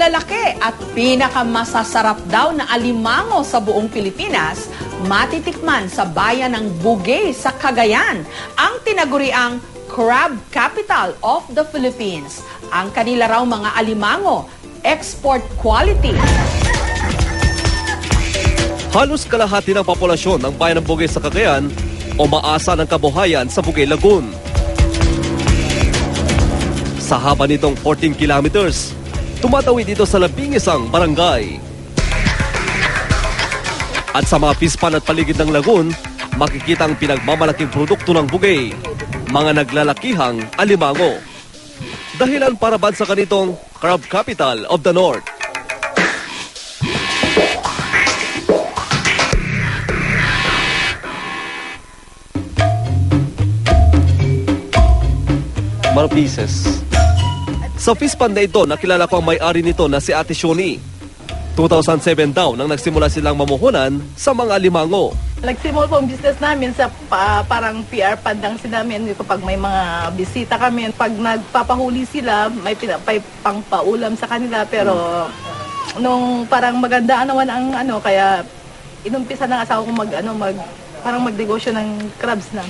pinakamalalaki at pinakamasasarap daw na alimango sa buong Pilipinas, matitikman sa bayan ng Bugay sa Cagayan, ang tinaguriang Crab Capital of the Philippines. Ang kanila raw mga alimango, export quality. Halos kalahati ng populasyon ng bayan ng Bugay sa Cagayan o maasa ng kabuhayan sa Bugay Lagoon. Sa haba nitong 14 kilometers, tumatawid ito sa labing isang barangay. At sa mga pispan at paligid ng lagoon, makikita ang pinagmamalaking produkto ng Bugay, mga naglalakihang alimango. Dahilan para ban sa kanitong Crab Capital of the North. More pieces. Sa Fispan na ito, nakilala ko ang may-ari nito na si Ate Shoni. 2007 daw nang nagsimula silang mamuhunan sa mga limango. Nagsimula po ang business namin sa pa- parang PR pandang sila namin kapag may mga bisita kami. Pag nagpapahuli sila, may pinapay pangpaulam sa kanila pero nung parang maganda naman ang ano kaya inumpisa ng asawa ko mag ano mag parang magnegosyo ng crabs na.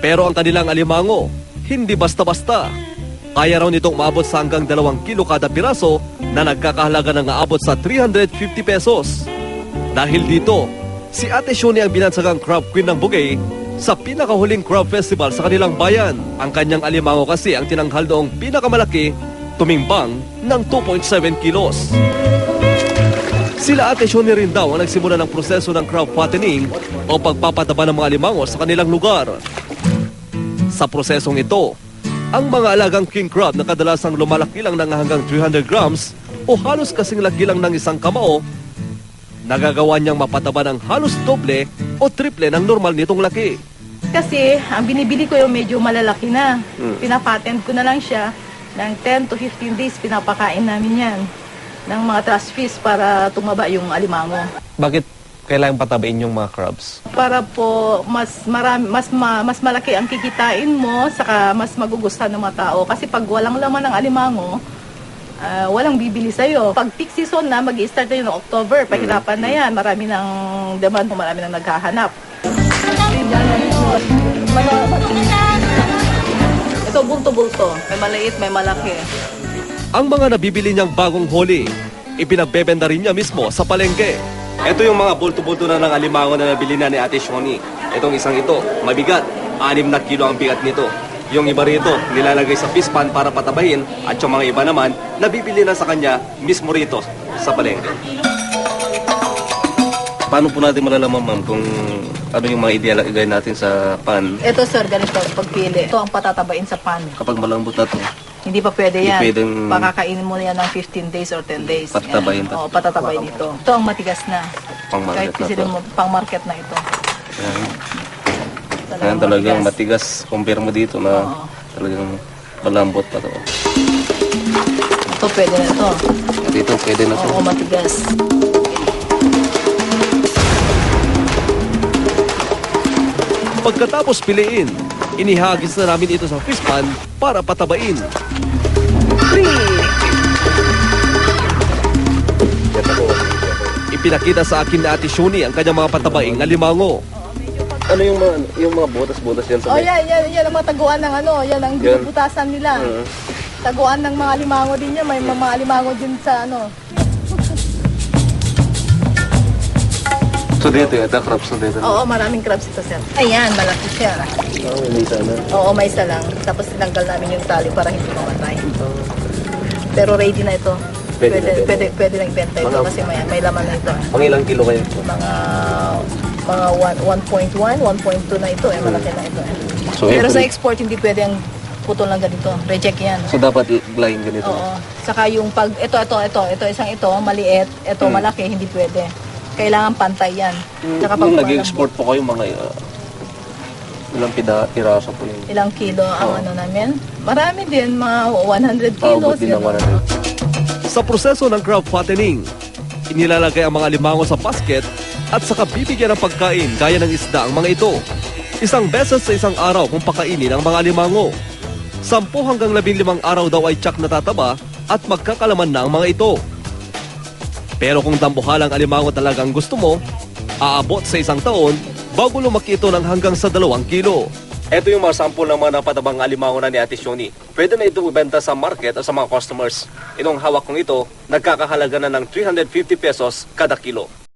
Pero ang kanilang alimango, hindi basta-basta. Kaya raw nitong maabot sa hanggang 2 kilo kada piraso na nagkakahalaga ng aabot sa 350 pesos. Dahil dito, si Ate Shoni ang binansagang crab queen ng Bugay sa pinakahuling crab festival sa kanilang bayan. Ang kanyang alimango kasi ang tinanghal noong pinakamalaki, tumimbang ng 2.7 kilos. Sila Ate Shoni rin daw ang nagsimula ng proseso ng crab fattening o pagpapataba ng mga alimango sa kanilang lugar. Sa prosesong ito, ang mga alagang king crab na kadalasang lumalaki lang ng hanggang 300 grams o halos kasing laki lang ng isang kamao, nagagawa niyang mapataba ng halos doble o triple ng normal nitong laki. Kasi ang binibili ko yung medyo malalaki na. Pinapatent ko na lang siya ng 10 to 15 days pinapakain namin yan ng mga trust fish para tumaba yung alimango. Bakit kailangan patabain yung mga crabs? Para po mas marami, mas ma- mas malaki ang kikitain mo saka mas magugustuhan ng mga tao kasi pag walang laman ng alimango ah, walang bibili sa'yo. Pag peak season na, mag start na yun ng October. Pahirapan na yan. Marami ng demand, marami ng naghahanap. Ito, bulto-bulto. May maliit, may malaki. Ang mga nabibili niyang bagong huli, ipinagbebenta rin niya mismo sa palengke. Ito yung mga bulto-bulto na ng alimango na nabili na ni Ate Shoni. Itong isang ito, mabigat. Anim na kilo ang bigat nito. Yung iba rito, nilalagay sa fish pan para patabahin at yung mga iba naman, nabibili na sa kanya mismo rito sa palengke. Paano po natin malalaman, ma'am, kung ano yung mga ideal na igay natin sa pan Ito, sir, ganito pagpili. Ito ang patatabain sa pan. kapag malambot na to? Hindi pa pwede Hindi yan. pwedeng- Pakakainin mo yan ng 15 days or 10 days. Patatabayin Yan. Oo, patatabayin ito. Ito ang matigas na. Pang-market Kahit na mo, pang market na ito. Yan, Talagang talagang matigas. matigas. Compare mo dito na Oo. talagang malambot pa to. Ito pwede na ito. At ito pwede na to. Oo, matigas. Pagkatapos piliin, inihagis na namin ito sa fish pan para patabain. Ipinakita sa akin ni Ate Shoni ang kanyang mga patabaing alimango. Ano yung mga, yung mga butas-butas yan sa Oh, may... yan, yan, yan ang mga taguan ng ano, yan ang Yan. binubutasan nila. Mhm. Taguan ng mga limango din yan. May mga limango din sa ano. So dito, ito crabs na dito. Oo, maraming crabs ito, sir. Ayan, malaki siya. Oo, sana. Oo, may isa lang. Tapos tinanggal namin yung tali para hindi mamatay. Pero ready na ito. Pwede Pwede, na, pwede, pwede, na ibenta ito Mga- kasi may, may laman na ito. Pang ilang kilo kayo? Mga mga one- 1.1, 1.2 na ito. Eh, malaki na ito. Eh. So, Pero sa export, hindi pwede ang putol lang ganito. Reject yan. So dapat blind ganito. Oo. Saka yung pag, ito, ito, ito, ito, isang ito, maliit, ito, Hmm. malaki, hindi pwede. Kailangan pantay yan. Saka pag Nung nag-export po kayo mga uh, ilang pida, piraso po yun. Ilang kilo ang ano namin? Marami din, mga 100 Paabot kilos. din ng ganun. 100. Sa proseso ng crab fattening, inilalagay ang mga limango sa basket at saka bibigyan ng pagkain gaya ng isda ang mga ito. Isang beses sa isang araw kung pakainin ang mga limango. Sampu hanggang labing limang araw daw ay tsak natataba at magkakalaman na ang mga ito. Pero kung dambuhalang alimango talagang gusto mo, aabot sa isang taon bago lumaki ito ng hanggang sa dalawang kilo. Ito yung mga sample ng mga napatabang alimango na ni Ate Shoni. Pwede na ito ibenta sa market o sa mga customers. Itong hawak kong ito, nagkakahalaga na ng 350 pesos kada kilo.